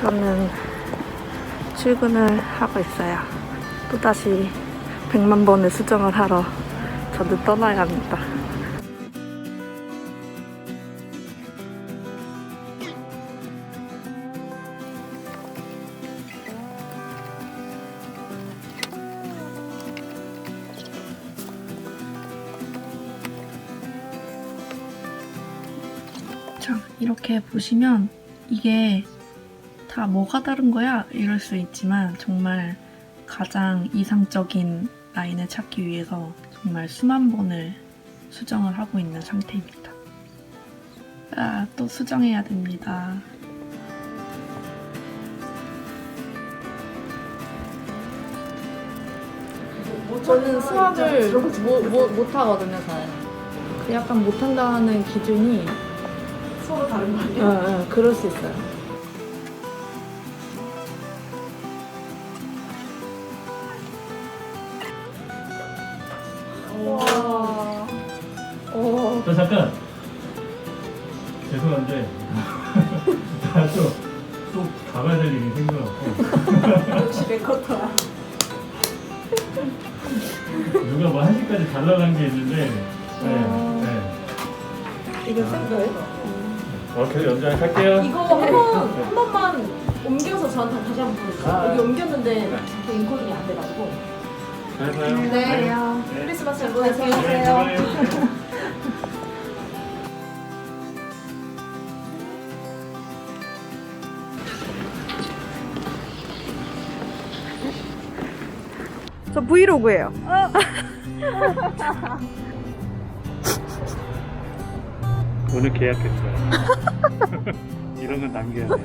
저는 출근을 하고 있어요. 또다시 100만 번의 수정을 하러 저도 떠나야 합니다. 자, 이렇게 보시면 이게 다 뭐가 다른 거야? 이럴 수 있지만 정말 가장 이상적인 라인을 찾기 위해서 정말 수만 번을 수정을 하고 있는 상태입니다. 아, 또 수정해야 됩니다. 저는 수학을 못, 못, 못 하거든요, 잘. 그 약간 못한다는 기준이 서로 다른 거 아니야? 응, 응, 그럴 수 있어요. 와. 오. 저 잠깐 죄송한데 나또 또 가봐야 될 일이 생겨갖고 역시 메커터야. 누가 뭐한 시까지 달라는 게 있는데 네, 네. 이거 쓴 거예요? 어, 계속 연장 할게요 이거 한 번, 한 번만 옮겨서 저한테 다시 한번 보여주세요. 아. 여기 옮겼는데 그 인코딩이 안 돼가지고. 잘 봐요 네. 네. 크리스마스 잘 보내세요. 네, 좋아요. 저 브이로그예요. 오늘 계약했어요. 이런 건 남겨야 돼요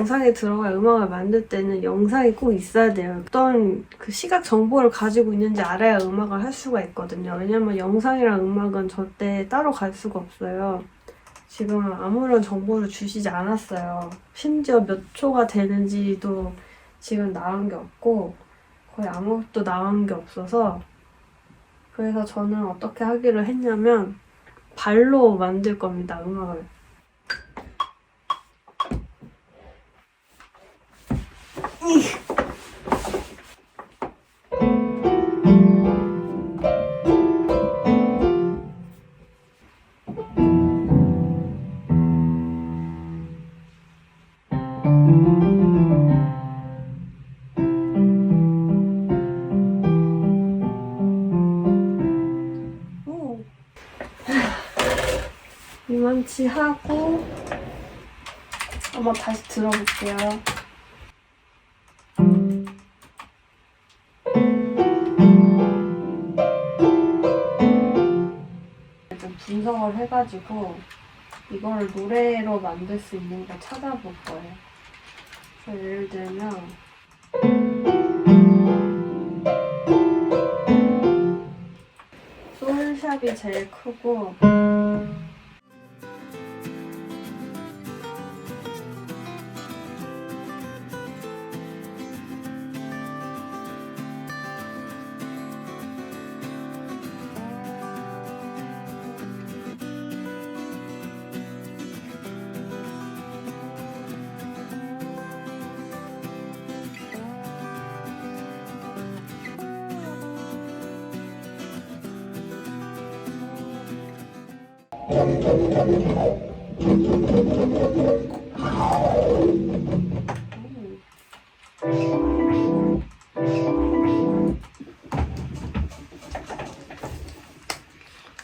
영상에 들어가 음악을 만들 때는 영상이 꼭 있어야 돼요. 어떤 그 시각 정보를 가지고 있는지 알아야 음악을 할 수가 있거든요. 왜냐면 영상이랑 음악은 절대 따로 갈 수가 없어요. 지금 아무런 정보를 주시지 않았어요. 심지어 몇 초가 되는지도 지금 나온 게 없고 거의 아무것도 나온 게 없어서 그래서 저는 어떻게 하기로 했냐면 발로 만들 겁니다, 음악을. 이만치 하고 한번 다시 들어볼게요. 분석을 해가지고 이걸 노래로 만들 수 있는 걸 찾아볼 거예요. 그래서 예를 들면 솔샵이 제일 크고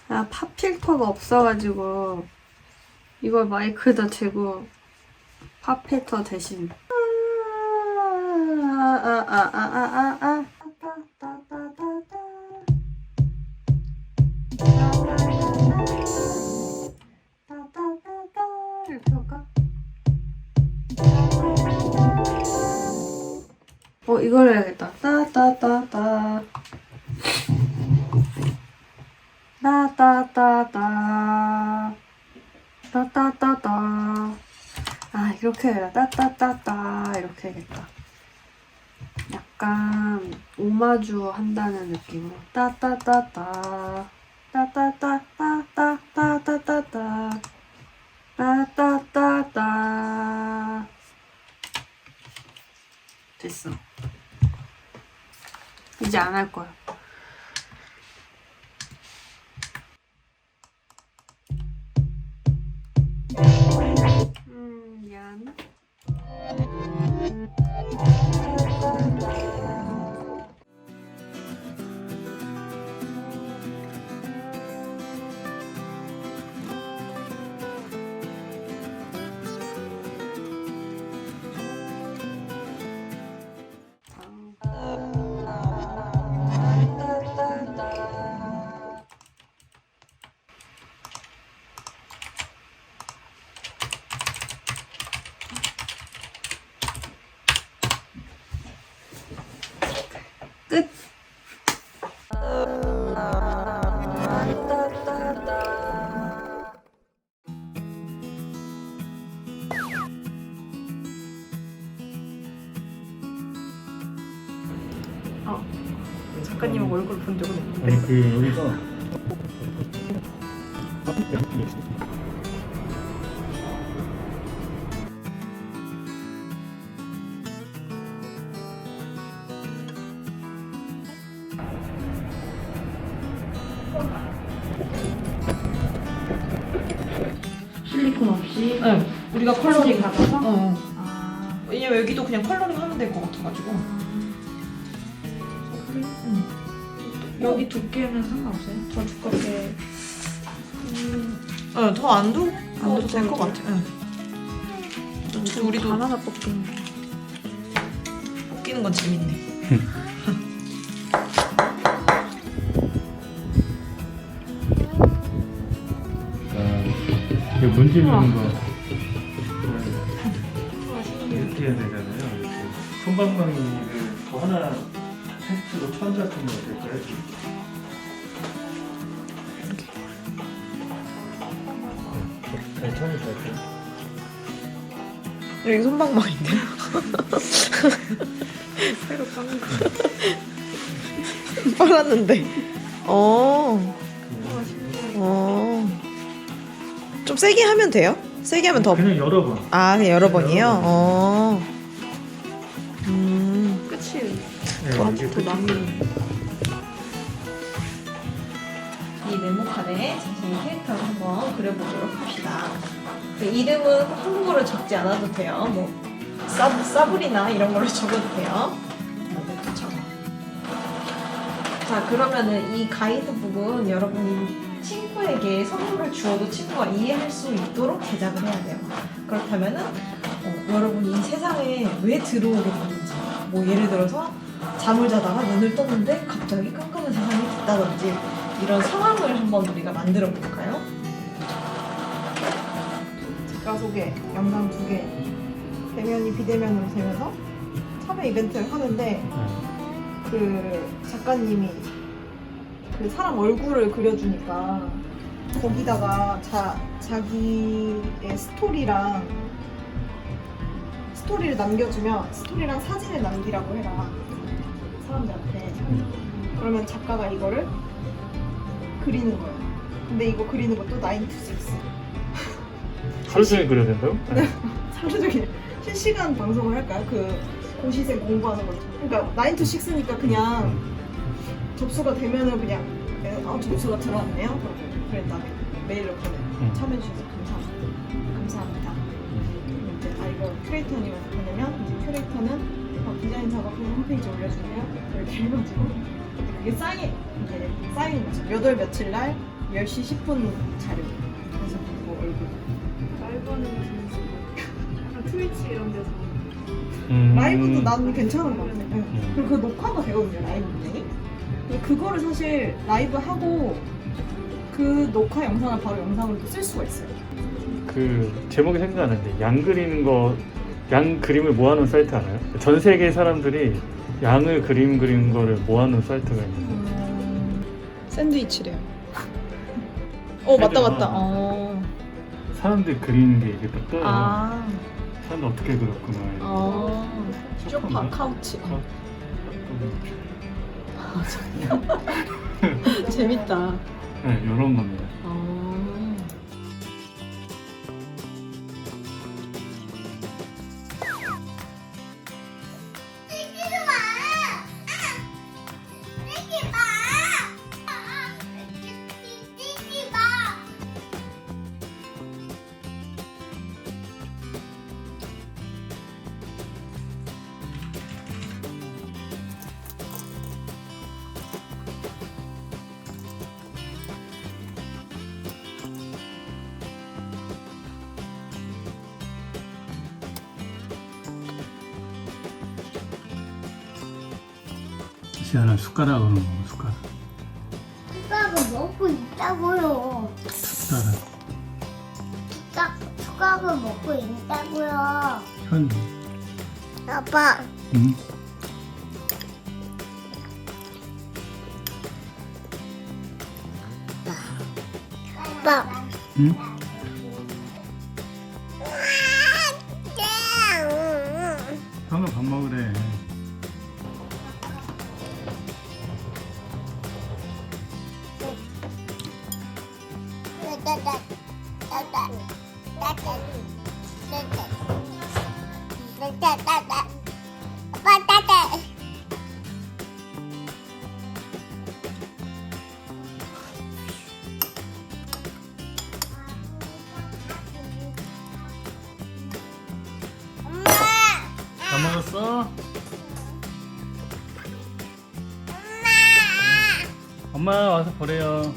아, 팝 필터가 없어가지고 이걸 마이크에다 대고 팝 필터 대신. 아아아아아아아 이렇게 어 이걸 해야겠다. 따따따따 따따따따 따따따따 아 이렇게 해야 따따따따 이렇게 해야겠다. 약간 오마주 한다는 느낌으로 따따따따 따따따따따따따따 따 따따따 됐어. 이제 안 할 거야. 작가님 얼굴 본 적은 없는데. 아니 그 여기서 실리콘 없이 네, 우리가 컬러링 받아서? 어, 어. 아, 왜냐면 여기도 그냥 컬러링 하면 될 것 같아가지고. 여기 두께는 상관없어요? 더 두껍게 어, 더안 두? 안안 될것 두꺼울게요. 같아. 응. 어차피 우리도 바나나 뽑기는 웃기는 건 재밌네. 아, 그 문제 내는 거 네. 이렇게 해야 되잖아요. 이렇게. 손방망이를 더 하나 테스트로 천자 거 어떨까요? 네, 천이 될까요? 여기 손방망인데. 새로 까는 거 빨았는데. 어. 어. 좀 세게 하면 돼요? 세게 하면 더. 그냥 여러 번. 아, 그냥 여러 번이에요? 여러 번. 어. 더 남는 이 네모칸에 자신의 캐릭터를 한번 그려보도록 합시다. 그 이름은 한국어로 적지 않아도 돼요. 뭐 사, 사브리나 이런 걸로 적어도 돼요. 적어. 자 그러면은 이 가이드 북은 여러분이 친구에게 선물을 주어도 친구가 이해할 수 있도록 제작을 해야 돼요. 그렇다면은 어, 여러분이 이 세상에 왜 들어오게 됐는지 뭐 예를 들어서 잠을 자다가 눈을 떴는데 갑자기 깜깜한 세상이 됐다든지 이런 상황을 한번 우리가 만들어 볼까요? 작가 소개 영상 두 개 대면이 비대면으로 되면서 참여 이벤트를 하는데 그 작가님이 그 사람 얼굴을 그려주니까 거기다가 자, 자기의 스토리랑 스토리를 남겨주면 스토리랑 사진을 남기라고 해라 사람들한테 그러면 작가가 이거를 그리는 거예요 근데 이거 그리는 것도 9 to 6 하루 종일 그려야 된다고? 네. 하루 종일. 실시간 방송을 할까요? 그 고시생 공부하는 거죠 그러니까 9 to 6니까 그냥 접수가 되면은 그냥 아 접수가 들어왔네요. 그러고 다음에 메일로 보내. 음. 참여해 주셔서 감사합니다. 감사합니다. 그리고 이제 아 이거 큐레이터님한테 보내면 이제 큐레이터는 어, 디자인 작업품 홈페이지에 올려주세요 이렇게 해가지고 그게 쌓이 이제 쌓이는 거죠 몇월 며칠 날 10시 10분 자료 그래서 그거 얼굴 라이브 하는 거 재밌을 것 같아요 약간 트위치 이런 데서 음. 라이브도 나는 괜찮은 것 같아. 요 음. 그리고 그 녹화가 되거든요, 라이브 분이. 그거를 사실 라이브 하고 그 녹화 영상을 바로 영상으로 또쓸 수가 있어요. 그 제목이 생각 안 나는데 양 그리는 거, 양 그림을 모아놓은 사이트 알아요? 전 세계 사람들이 양을 그림 그리는 거를 모아놓은 사이트가 있는 샌드위치래요. 어 맞다 맞다. 어. 사람들이 그리는 게 이게 딱 떠요. 아. 사람들 어떻게 그렸구나. 이렇게. 어. 쇼파 카우치. 카- 재밌다. 네, 이런 겁니다. 시아는 숟가락으로 먹어, 숟가락. 숟가락을 먹고 있다고요. 숟가락. 숟가, 숟가락을 먹고 있다고요. 현. 아빠, 응? 아빠. 응? 엄마 와서 보래요.